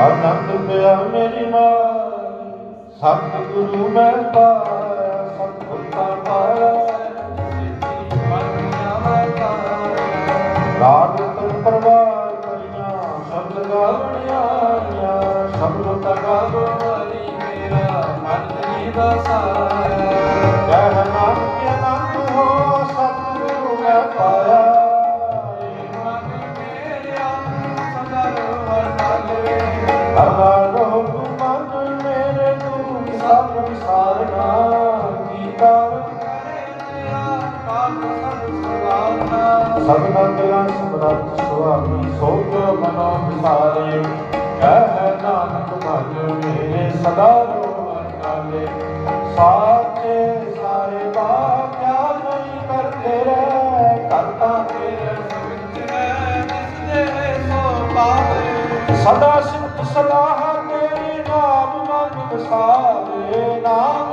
ਆਨੰਦ ਪਿਆ ਮੇਰੀ ਮਾਂ। ਸਤਿਗੁਰੂ ਮੈਂ ਪਾਇਆ ਸਤਿਗੁਰਾਂ ਪਾਇਆ। ਰਾਗ ਤੁਮ ਪਰਵਾਰ ਕਰੀਆਂ, ਸਬਦ ਗਾਵਣਿਆ ਸਬਦ ਸਭ ਵਿਸਾਰਨਾ ਕੀਤਾ ਸਭਨਾ ਦਿਲਾਂ ਸਮਰੱਥ ਸੁਆਮੀ ਸੋਧ ਮਨੋ ਵਿਸਾਰੇ ਕਹਿ ਨਾਨਕ ਭਜ ਮੇਰੇ ਸਦਾ ਰੋਵਨਾਲੇ ਸਾਚੇ ਸਾਹਿਬਾ ਕਿਆ ਨਹੀਂ ਕਰਦੇ ਰਹਿ ਕਰਤਾ ਤੇਰੇ ਵਿੱਚ ਹੈ ਜਿਸਦੇ ਸੋ ਪਾਵੇ ਸਦਾ ਸਿਫਤ ਸਲਾਹ ਨਾਮ ਮਨ ਨਾਮ